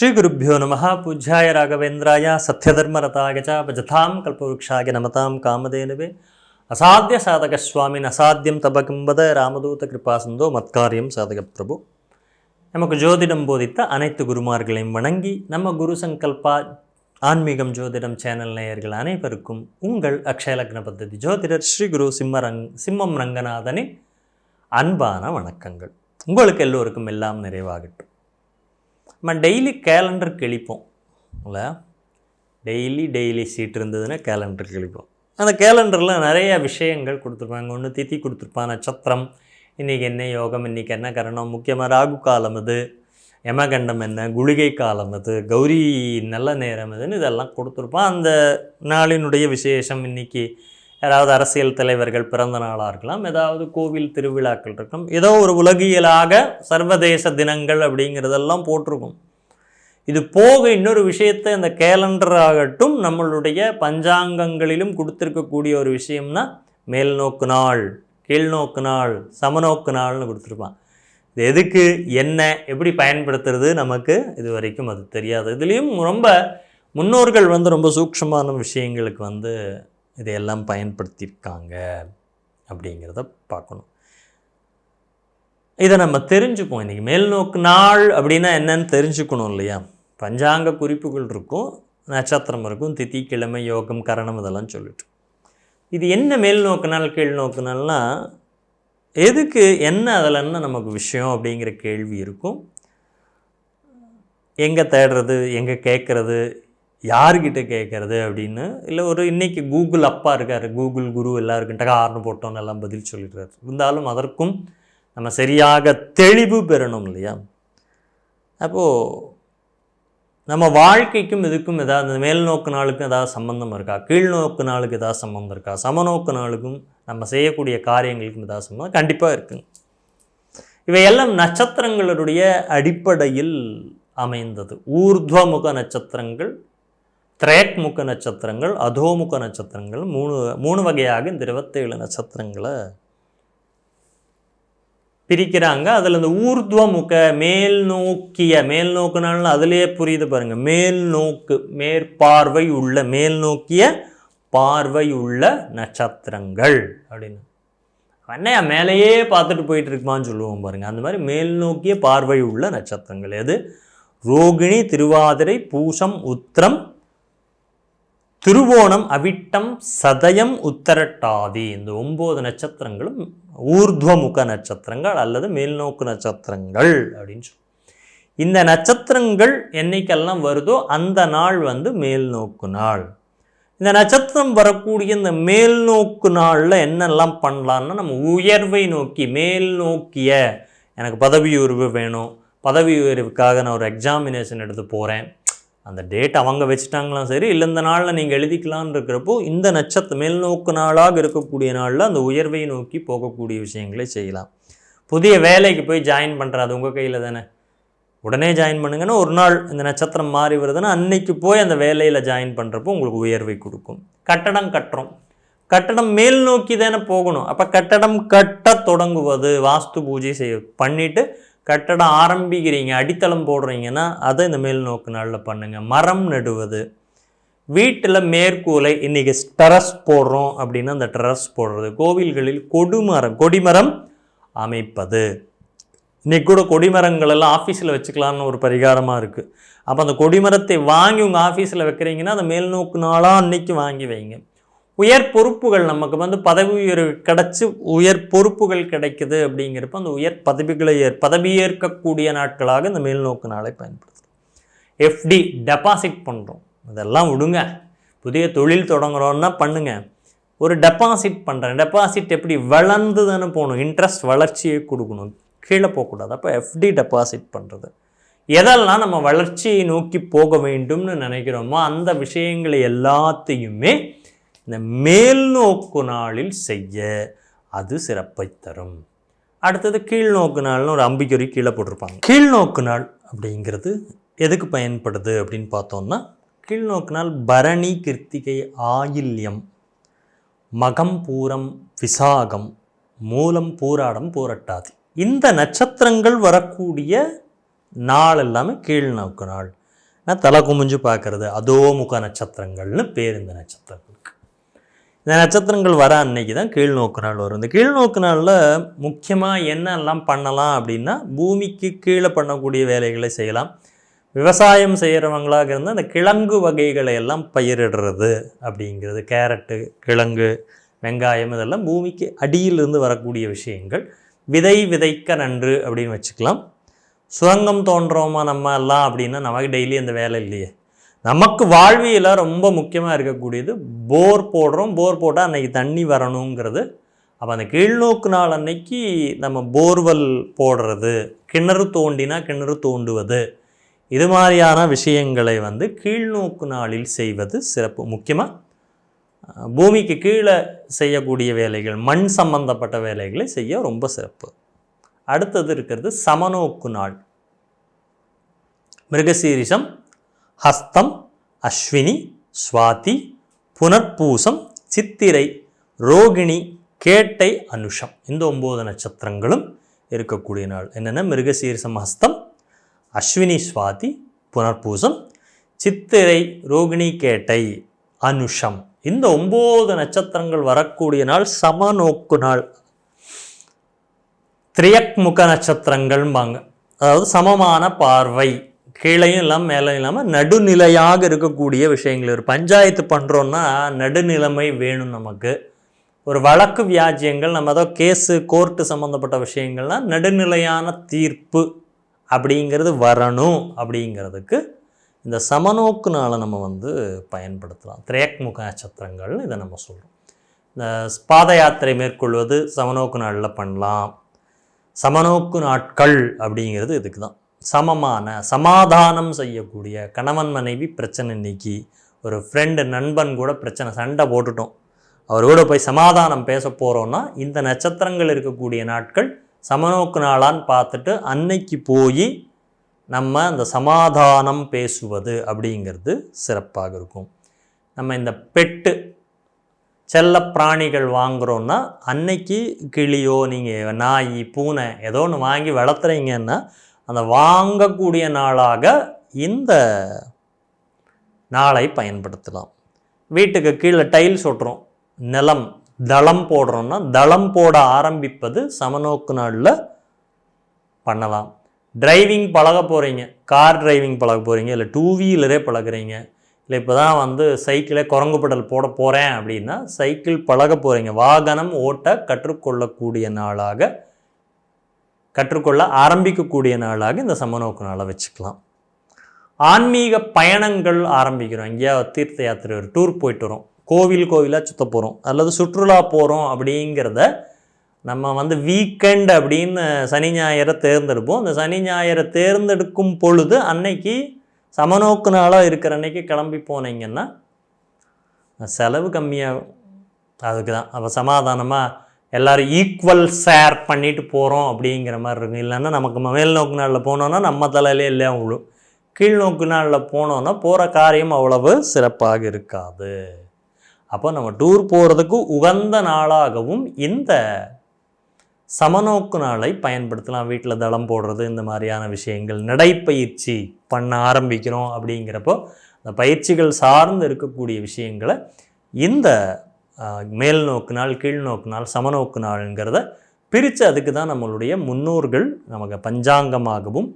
ஸ்ரீகுருப்போ நம பூஜ்யாய ராகவேந்திராய சத்யதர்மரதாய பஜதாம் கல்பவருஷாய நமதாம் காமதேனுவே அசாத்திய சாதக சுவாமின் அசாத்தியம் தபகிம்பத ராமதூத கிருபாசந்தோ மத்காரியம் சாதக பிரபு நமக்கு ஜோதிடம் போதித்த அனைத்து குருமார்களையும் வணங்கி நம்ம குரு சங்கல்பா ஆன்மீகம் ஜோதிடம் சேனல் நேயர்கள் அனைவருக்கும் உங்கள் அக்ஷயலக்ன பദ്ധதி ஜோதிடர் ஸ்ரீ குரு சிம்மரங் சிம்மம் ரங்கநாதனின் அன்பான வணக்கங்கள். உங்களுக்கு எல்லோருக்கும் எல்லாம் நிறைவாகட்டும். நம்ம டெய்லி கேலண்டர் கிழிப்போம். இல்லை? டெய்லி டெய்லி சீட் இருந்ததுன்னா கேலண்டர் கிழிப்போம். அந்த கேலண்டரில் நிறைய விஷயங்கள் கொடுத்துருப்பாங்க. ஒன்று திதி கொடுத்துருப்பான் நட்சத்திரம். இன்றைக்கி என்ன யோகம் இன்றைக்கி என்ன கரணம்? முக்கியமாக ராகு காலம் அது. யமகண்டம் என்ன? குளிகை காலம் அது. கௌரி நல்ல நேரம் இதுன்னு இதெல்லாம் கொடுத்துருப்பான். அந்த நாளினுடைய விசேஷம் இன்றைக்கி யாராவது அரசியல் தலைவர்கள் பிறந்த நாளாக இருக்கலாம் ஏதாவது கோவில் திருவிழாக்கள் இருக்கும் ஏதோ ஒரு உலகியலாக சர்வதேச தினங்கள் அப்படிங்கிறதெல்லாம் போட்டிருக்கும். இது போக இன்னொரு விஷயத்தை இந்த கேலண்டர் ஆகட்டும் நம்மளுடைய பஞ்சாங்கங்களிலும் கொடுத்துருக்கக்கூடிய ஒரு விஷயம்னா மேல்நோக்கு நாள் கீழ்நோக்கு நாள் சமநோக்கு நாள்னு கொடுத்துருப்பான் இது எதுக்கு என்ன எப்படி பயன்படுத்துறது நமக்கு இது வரைக்கும் அது தெரியாது. இதுலேயும் ரொம்ப முன்னோர்கள் வந்து ரொம்ப சூக்ஷமான விஷயங்களுக்கு வந்து இதையெல்லாம் பயன்படுத்தியிருக்காங்க அப்படிங்கிறத பார்க்கணும். இதை நம்ம தெரிஞ்சுக்குவோம். இன்றைக்கி மேல்நோக்கு நாள் அப்படின்னா என்னன்னு தெரிஞ்சுக்கணும் இல்லையா? பஞ்சாங்க குறிப்புகள் இருக்கும் நட்சத்திரம் இருக்கும் திதி கிழமை யோகம் கரணம் இதெல்லாம் சொல்லிட்டு. இது என்ன மேல்நோக்கு நாள் கீழ்நோக்கு நாள்னா எதுக்கு என்ன அதில் என்ன நமக்கு விஷயம் அப்படிங்கிற கேள்வி இருக்கும். எங்கே தேடுறது எங்கே கேட்குறது யார்கிட்ட கேட்குறது அப்படின்னு? இல்லை ஒரு இன்றைக்கி கூகுள் அப்பா இருக்கார் கூகுள் குரு எல்லாருக்கும் டகார்னு போட்டோன்னு எல்லாம் பதில் சொல்லிடுறாரு. இருந்தாலும் அதற்கும் நம்ம சரியாக தெளிவு பெறணும் இல்லையா? அப்போது நம்ம வாழ்க்கைக்கும் இதுக்கும் ஏதாவது மேல் நோக்கு நாளுக்கும் ஏதாவது சம்மந்தம் இருக்கா? கீழ் நோக்கு நாளுக்கு ஏதாவது சம்மந்தம் இருக்கா? சமநோக்கு நாளுக்கும் நம்ம செய்யக்கூடிய காரியங்களுக்கும் ஏதாவது சம்மந்தம் கண்டிப்பாக இருக்குங்க இவையெல்லாம் நட்சத்திரங்களுடைய அடிப்படையில் அமைந்தது. ஊர்துவமுக நட்சத்திரங்கள் திரேக்முக நட்சத்திரங்கள் அதோமுக நட்சத்திரங்கள் மூணு மூணு வகையாக இந்த இருபத்தேழு நட்சத்திரங்களை பிரிக்கிறாங்க. அதில் இந்த ஊர்துவமுக மேல் நோக்கிய மேல் நோக்குனாலும் அதிலே புரியுது பாருங்கள் மேல் நோக்கு மேற்பார்வை உள்ள மேல் நோக்கிய பார்வை உள்ள நட்சத்திரங்கள் அப்படின்னு. அண்ணையா மேலேயே பார்த்துட்டு போயிட்டு இருக்குமான்னு சொல்லுவோம் பாருங்க. அந்த மாதிரி மேல் நோக்கிய பார்வை உள்ள நட்சத்திரங்கள் எது? ரோகிணி திருவாதிரை பூசம் உத்திரம் திருவோணம் அவிட்டம் சதயம் உத்தரட்டாதி. இந்த ஒம்பது நட்சத்திரங்களும் ஊர்துவமுக நட்சத்திரங்கள் அல்லது மேல்நோக்கு நட்சத்திரங்கள் அப்படின்னு சொல்லி இந்த நட்சத்திரங்கள் என்னைக்கெல்லாம் வருதோ அந்த நாள் வந்து மேல்நோக்கு நாள். இந்த நட்சத்திரம் வரக்கூடிய இந்த மேல்நோக்கு நாளில் என்னெல்லாம் பண்ணலான்னா நம்ம உயர்வை நோக்கி மேல் நோக்கிய எனக்கு பதவி உயர்வு வேணும். பதவி உயர்வுக்காக நான் ஒரு எக்ஸாமினேஷன் எடுத்து போகிறேன் அந்த டேட் அவங்க வச்சுட்டாங்களாம் சரி இல்லை இந்த நாளில் நீங்கள் எழுதிக்கலான்னு இருக்கிறப்போ இந்த நட்சத்திர மேல்நோக்கு நாளாக இருக்கக்கூடிய நாளில் அந்த உயர்வை நோக்கி போகக்கூடிய விஷயங்களை செய்யலாம். புதிய வேலைக்கு போய் ஜாயின் பண்ணுறது உங்கள் கையில் தானே? உடனே ஜாயின் பண்ணுங்கன்னா ஒரு நாள் இந்த நட்சத்திரம் மாறி வருதுன்னா அன்னைக்கு போய் அந்த வேலையில் ஜாயின் பண்ணுறப்போ உங்களுக்கு உயர்வை கொடுக்கும். கட்டடம் கட்டுறோம். கட்டடம் மேல் நோக்கி தானே போகணும். அப்போ கட்டடம் கட்ட தொடங்குவது வாஸ்து பூஜை செய்ய பண்ணிவிட்டு கட்டடம் ஆரம்பிக்கிறீங்க அடித்தளம் போடுறீங்கன்னா அதை இந்த மேல் நோக்கு நாளில் பண்ணுங்கள் மரம் நடுவது. வீட்டில் மேற்கூலை இன்றைக்கி டெரஸ் போடுறோம் அப்படின்னா அந்த டெரஸ் போடுறது. கோவில்களில் கொடுமரம் கொடிமரம் அமைப்பது. இன்றைக்கி கூட கொடிமரங்கள் எல்லாம் ஆஃபீஸில் வச்சுக்கலாம்னு ஒரு பரிகாரமாக இருக்குது அப்போ அந்த கொடிமரத்தை வாங்கி உங்கள் ஆஃபீஸில் வைக்கிறீங்கன்னா அந்த மேல்நோக்கு நாளாக அன்னைக்கு வாங்கி வைங்க. உயர் பொறுப்புகள் நமக்கு வந்து பதவி உயர்வு கிடச்சி உயர் பொறுப்புகள் கிடைக்குது அப்படிங்கிறப்ப அந்த உயர் பதவிகளை ஏற் பதவியேற்கக்கூடிய நாட்களாக இந்த மேல்நோக்கு நாளை பயன்படுத்துகிறோம் எஃப்டி டெபாசிட் பண்ணுறோம் இதெல்லாம் விடுங்க. புதிய தொழில் தொடங்குறோன்னா பண்ணுங்க. ஒரு டெபாசிட் பண்ணுறேன் டெபாசிட் எப்படி வளர்ந்து தானே போகணும். இன்ட்ரெஸ்ட் வளர்ச்சியை கொடுக்கணும். கீழே போகக்கூடாது. அப்போ எஃப்டி டெபாசிட் பண்ணுறது எதெல்லாம் நம்ம வளர்ச்சியை நோக்கி போக வேண்டும்னு நினைக்கிறோமோ அந்த விஷயங்களை எல்லாத்தையுமே இந்த மேல்நோக்கு நாளில் செய்ய அது சிறப்பை தரும். அடுத்தது கீழ்நோக்கு நாள்னு ஒரு அம்பிக்குறி கீழே போட்டிருப்பாங்க. கீழ்நோக்கு நாள் அப்படிங்கிறது எதுக்கு பயன்படுது அப்படின்னு பார்த்தோம்னா கீழ்நோக்கு நாள் பரணி கிருத்திகை ஆயில்யம் மகம் பூரம் விசாகம் மூலம் பூராடம் பூரட்டாதி. இந்த நட்சத்திரங்கள் வரக்கூடிய நாள் எல்லாமே கீழ்நோக்கு நாள். தலை குமிஞ்சு பார்க்கறது அதோ முக நட்சத்திரங்கள்னு பேர் இந்த நட்சத்திரங்களுக்கு இந்த நட்சத்திரங்கள் வர அன்னைக்கு தான் கீழ்நோக்கு நாள் வரும். இந்த கீழ்நோக்கு நாளில் முக்கியமாக என்னெல்லாம் பண்ணலாம் அப்படின்னா பூமிக்கு கீழே பண்ணக்கூடிய வேலைகளை செய்யலாம். விவசாயம் செய்கிறவங்களாக இருந்தால் அந்த கிழங்கு வகைகளை எல்லாம் பயிரிடுறது அப்படிங்கிறது கேரட்டு கிழங்கு வெங்காயம் இதெல்லாம் பூமிக்கு அடியிலிருந்து வரக்கூடிய விஷயங்கள். விதை விதைக்க நன்று அப்படின்னு வச்சுக்கலாம். சுரங்கம் தோன்றோமா நம்ம எல்லாம் அப்படின்னா நமக்கு டெய்லி அந்த வேலை இல்லையே. நமக்கு வாழ்வியல ரொம்ப முக்கியமாக இருக்கக்கூடியது போர் போடுறோம். போர் போட்டால் அன்றைக்கி தண்ணி வரணுங்கிறது. அப்போ அந்த கீழ்நோக்கு நாள் அன்னைக்கு நம்ம போர்வெல் போடுறது கிணறு தோண்டினா கிணறு தோண்டுவது இது மாதிரியான விஷயங்களை வந்து கீழ்நோக்கு நாளில் செய்வது சிறப்பு. முக்கியமாக பூமிக்கு கீழே செய்யக்கூடிய வேலைகள் மண் சம்பந்தப்பட்ட வேலைகளை செய்ய ரொம்ப சிறப்பு. அடுத்தது இருக்கிறது சமநோக்கு நாள். மிருகசீரிஷம் ஹஸ்தம் அஸ்வினி சுவாதி புனர்பூசம் சித்திரை ரோகிணி கேட்டை அனுஷம். இந்த ஒம்பது நட்சத்திரங்களும் இருக்கக்கூடிய நாள். என்னென்ன? மிருகசீரிசம் ஹஸ்தம் அஸ்வினி சுவாதி புனர்பூசம் சித்திரை ரோகிணி கேட்டை அனுஷம். இந்த ஒம்பது நட்சத்திரங்கள் வரக்கூடிய நாள் சமநோக்கு நாள். திரியக்முக நட்சத்திரங்கள்பாங்க அதாவது சமமான பார்வை. கீழையும் இல்லாமல் மேலே இல்லாமல் நடுநிலையாக இருக்கக்கூடிய விஷயங்கள். ஒரு பஞ்சாயத்து பண்ணுறோன்னா நடுநிலைமை வேணும் நமக்கு. ஒரு வழக்கு வியாஜ்யங்கள் நம்ம ஏதோ கேஸு கோர்ட்டு சம்மந்தப்பட்ட விஷயங்கள்லாம் நடுநிலையான தீர்ப்பு அப்படிங்கிறது வரணும் அப்படிங்கிறதுக்கு இந்த சமநோக்கு நாளை நம்ம வந்து பயன்படுத்தலாம். திரேக்முக நட்சத்திரங்கள்னு இதை நம்ம சொல்கிறோம் இந்த பாத யாத்திரை மேற்கொள்வது சமநோக்கு நாளில் பண்ணலாம். சமநோக்கு நாட்கள் அப்படிங்கிறது இதுக்கு தான். சமமான சமாதானம் செய்யக்கூடிய கணவன் மனைவி பிரச்சனை நீக்கி ஒரு ஃப்ரெண்டு நண்பன் கூட பிரச்சனை சண்டை போட்டுட்டோம். அவர் கூட போய் சமாதானம் பேச போகிறோன்னா இந்த நட்சத்திரங்கள் இருக்கக்கூடிய நாட்கள் சமநோக்கு நாளான்னு பார்த்துட்டு அன்னைக்கு போய் நம்ம அந்த சமாதானம் பேசுவது அப்படிங்கிறது சிறப்பாக இருக்கும். நம்ம இந்த பெட்டு செல்ல பிராணிகள் வாங்குகிறோன்னா அன்னைக்கு கிளியோ நீங்கள் நாய் பூனை ஏதோ ஒன்று வாங்கி வளர்த்துறீங்கன்னா அந்த வாங்கக்கூடிய நாளாக இந்த நாளை பயன்படுத்தலாம். வீட்டுக்கு கீழே டைல்ஸ் ஒட்டுறோம். நிலம் தளம் போடுறோம்னா தளம் போட ஆரம்பிப்பது சமநோக்கு நாளில் பண்ணலாம். டிரைவிங் பழக போகிறீங்க கார் டிரைவிங் பழக போகிறீங்க இல்லை டூ வீலரே பழகுறீங்க. இல்லை இப்போ தான் வந்து சைக்கிளே குரங்குபடல் போட போகிறேன் அப்படின்னா சைக்கிள் பழக போகிறீங்க வாகனம் ஓட்ட கற்றுக்கொள்ளக்கூடிய நாளாக கற்றுக்கொள்ள ஆரம்பிக்கக்கூடிய நாளாக இந்த சமநோக்கு நாளை வச்சுக்கலாம். ஆன்மீக பயணங்கள் ஆரம்பிக்கிறோம். எங்கேயா தீர்த்த யாத்திரை ஒரு டூர் போயிட்டு வரோம். கோவில் கோவிலாக சுற்ற போகிறோம் அல்லது சுற்றுலா போகிறோம் அப்படிங்கிறத நம்ம வந்து வீக்கெண்ட் அப்படின்னு சனி ஞாயிறை தேர்ந்தெடுப்போம். அந்த சனி ஞாயிறை தேர்ந்தெடுக்கும் பொழுது அன்னைக்கு சமநோக்கு நாளாக இருக்கிற அன்னைக்கு கிளம்பி போனீங்கன்னா செலவு கம்மியாகும். அதுக்கு தான் அப்போ சமாதானமாக எல்லோரும் ஈக்குவல் ஷேர் பண்ணிட்டு போகிறோம் அப்படிங்கிற மாதிரி இருக்கும். இல்லைன்னா நமக்கு மேல் நோக்கு நாளில் போனோன்னா நம்ம தலையிலே இல்லையா விழும் கீழ் நோக்கு நாளில் போனோன்னா போகிற காரியம் அவ்வளவு சிறப்பாக இருக்காது. அப்போ நம்ம டூர் போகிறதுக்கு உகந்த நாளாகவும் இந்த சமநோக்கு நாளை பயன்படுத்தலாம். வீட்டில் தளம் போடுறது இந்த மாதிரியான விஷயங்கள் நடைப்பயிற்சி பண்ண ஆரம்பிக்கிறோம் அப்படிங்கிறப்போ அந்த பயிற்சிகள் சார்ந்து இருக்கக்கூடிய விஷயங்களை இந்த மேல் நோக்குனால் கீழ் நோக்குனால் சமநோக்கு நாள்ங்கிறத பிரித்து அதுக்கு தான் நம்மளுடைய முன்னோர்கள் நமக்கு பஞ்சாங்கமாகவும்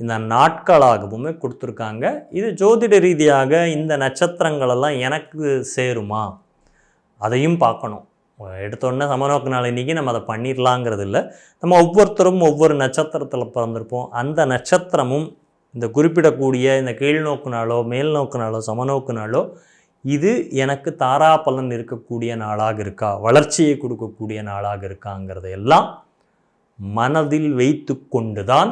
இந்த நாட்களாகவுமே கொடுத்துருக்காங்க. இது ஜோதிட ரீதியாக இந்த நட்சத்திரங்களெல்லாம் எனக்கு சேருமா? அதையும் பார்க்கணும். எடுத்தோடனே சமநோக்கு நாள் இன்றைக்கி நம்ம அதை பண்ணிடலாங்கிறது இல்லை. நம்ம ஒவ்வொருத்தரும் ஒவ்வொரு நட்சத்திரத்தில் பிறந்திருப்போம். அந்த நட்சத்திரமும் இந்த குறிப்பிடக்கூடிய இந்த கீழ்நோக்கு நாளோ மேல் நோக்கு நாளோ சமநோக்கு நாளோ இது எனக்கு தாராபலன் இருக்கக்கூடிய நாளாக இருக்கா? வளர்ச்சியை கொடுக்கக்கூடிய நாளாக இருக்காங்கிறத எல்லாம் மனதில் வைத்து கொண்டு தான்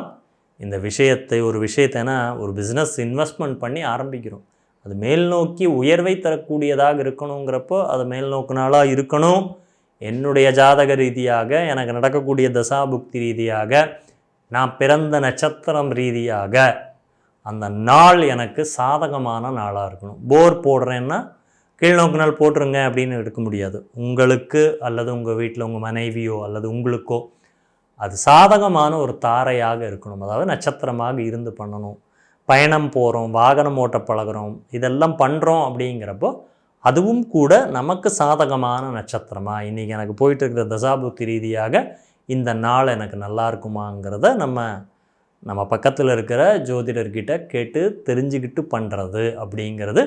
இந்த விஷயத்தை ஒரு விஷயத்தைனா ஒரு பிஸ்னஸ் இன்வெஸ்ட்மெண்ட் பண்ணி ஆரம்பிக்கிறோம். அது மேல் நோக்கி உயர்வை தரக்கூடியதாக இருக்கணுங்கிறப்போ அது மேல் நோக்குனாலாக இருக்கணும். என்னுடைய ஜாதக ரீதியாக எனக்கு நடக்கக்கூடிய தசாபுக்தி ரீதியாக நான் பிறந்த நட்சத்திரம் ரீதியாக அந்த நாள் எனக்கு சாதகமான நாளாக இருக்கணும். போர் போடுறேன்னா கீழ்நோக்கு நாள் போட்டுருங்க அப்படின்னு எடுக்க முடியாது. உங்களுக்கு அல்லது உங்கள் வீட்டில் உங்கள் மனைவியோ அல்லது உங்களுக்கோ அது சாதகமான ஒரு தாரையாக இருக்கணும். அதாவது நட்சத்திரமாக இருந்து பண்ணணும். பயணம் போகிறோம் வாகனம் ஓட்ட பழகுறோம் இதெல்லாம் பண்ணுறோம் அப்படிங்கிறப்போ அதுவும் கூட நமக்கு சாதகமான நட்சத்திரமாக இன்றைக்கி எனக்கு போயிட்டு இருக்கிற தசாபுத்தி ரீதியாக இந்த நாள் எனக்கு நல்லா இருக்குமாங்கிறத நம்ம நம்ம பக்கத்தில் இருக்கிற ஜோதிடர்கிட்ட கேட்டு தெரிஞ்சுக்கிட்டு பண்ணுறது அப்படிங்கிறது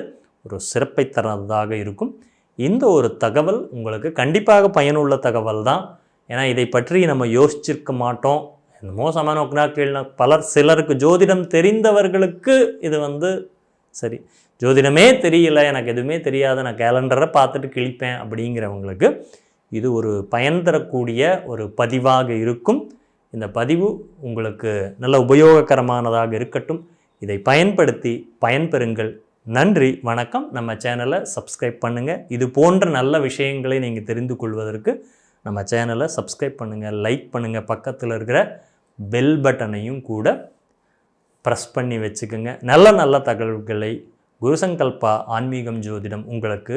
ஒரு சிறப்பை தரதாக இருக்கும். இந்த ஒரு தகவல் உங்களுக்கு கண்டிப்பாக பயனுள்ள தகவல் தான். ஏன்னா இதை பற்றி நம்ம யோசிச்சிருக்க மாட்டோம். என்னமோ சமநோக்கினாக்கள் பலர் சிலருக்கு ஜோதிடம் தெரிந்தவர்களுக்கு இது வந்து சரி. ஜோதிடமே தெரியல எனக்கு எதுவுமே தெரியாது நான் கேலண்டரை பார்த்துட்டு கிழிப்பேன் அப்படிங்கிறவங்களுக்கு இது ஒரு பயன் தரக்கூடிய ஒரு பதிவாக இருக்கும். இந்த பதிவு உங்களுக்கு நல்ல உபயோககரமானதாக இருக்கட்டும். இதை பயன்படுத்தி பயன்பெறுங்கள். நன்றி வணக்கம். நம்ம சேனலை சப்ஸ்கிரைப் பண்ணுங்கள் இது போன்ற நல்ல விஷயங்களை நீங்கள் தெரிந்து கொள்வதற்கு நம்ம சேனலை சப்ஸ்கிரைப் பண்ணுங்கள் லைக் பண்ணுங்கள் பக்கத்தில் இருக்கிற பெல் பட்டனையும் கூட ப்ரெஸ் பண்ணி வச்சுக்கோங்க. நல்ல நல்ல தகவல்களை குருசங்கல்பா ஆன்மீகம் ஜோதிடம் உங்களுக்கு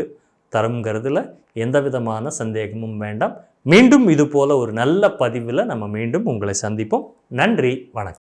தருங்கிறதுல எந்த விதமான சந்தேகமும் வேண்டாம். மீண்டும் இது போல ஒரு நல்ல பதிவில் நம்ம மீண்டும் உங்களை சந்திப்போம். நன்றி வணக்கம்.